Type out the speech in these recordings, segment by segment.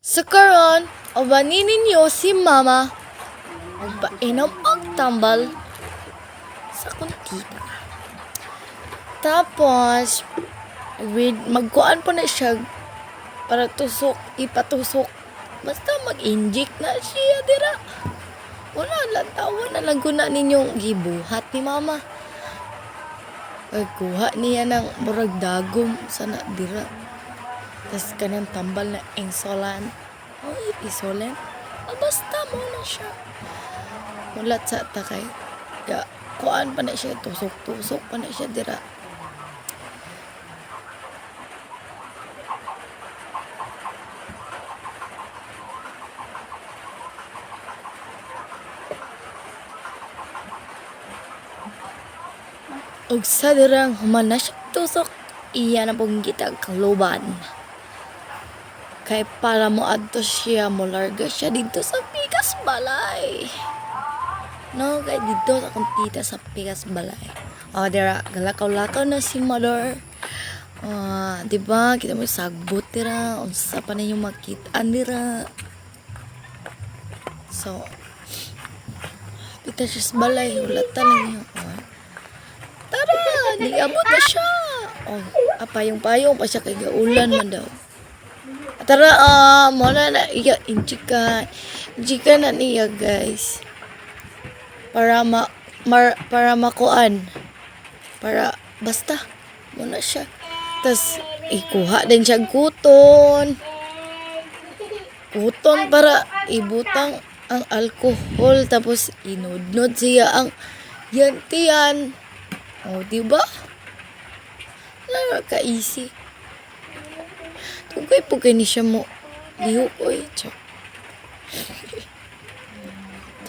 Sa karon, obanin ninyo si mama magpainom og tambal sa kuntita. Tapos, with, magkuan po na siya para tusok, ipatusok. Basta mag-inject na siya, dira. Wala lang, tawa na lang guna ninyong gibuhat ni mama. Ay, kuha niya ng murag dagom sa na dira. Tapos kanang tambal na insolan. Ay, isolen. Ah, basta mo na siya. Mulat sa takay. Ya, kuan pa na siya. Tusok-tusok pa na siya dira. Ug sa dirang human na siya tusok, iya na pong gitag kaluban. Kay para mo adto siya, mo larga siya dito sa Pikas Balay. No, kay dito sa akong tita sa Pikas Balay. O, dira, galakaw-lakaw na si mother. Ah, di ba? Kita mo sagbot dira, unsa pa na yung makita dira. So, pita siya balay, wala talang yun. Ah, Tara, niabot na siya. Oh, apa yung payong pa siya kay gaulan man daw. Tara, ah, mo na iya injika. Injika na niya, guys. Para ma mar, para makuan. Para basta mo na siya. Tas ikuha din siya kuton. Kuton para ibutang ang alcohol tapos inudnod siya ang yantian. Oh, di ba? Tugay po kay ni siya mo. Liho ko eh. Chok.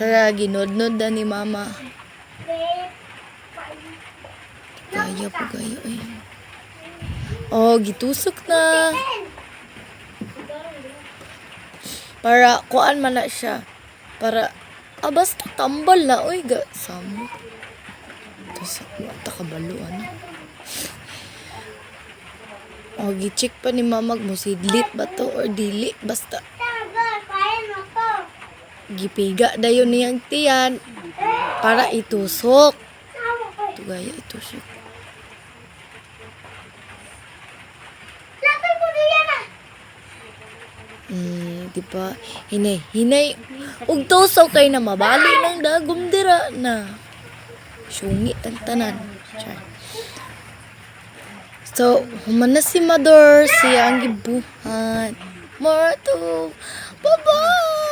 Tara, ginodnod na ni mama. Gaya po gaya eh. Oh, gitusok na. Para kuan man na siya. Para ah, basta tambal na oy ga samo. Tapos mata kabalo ano. Oh, gi-check pa ni mamag mo sidlit ba to or dili basta gipiga dayon niyang tiyan para itusok. Ito gaya itusok. Hmm, di ba? Hinay, hinay. Ug tusaw kay na mabali ng dagom dira na. Sungit ang tanan. Char. So, human na si Mother, siya ang gibuhat. More to, bye-bye!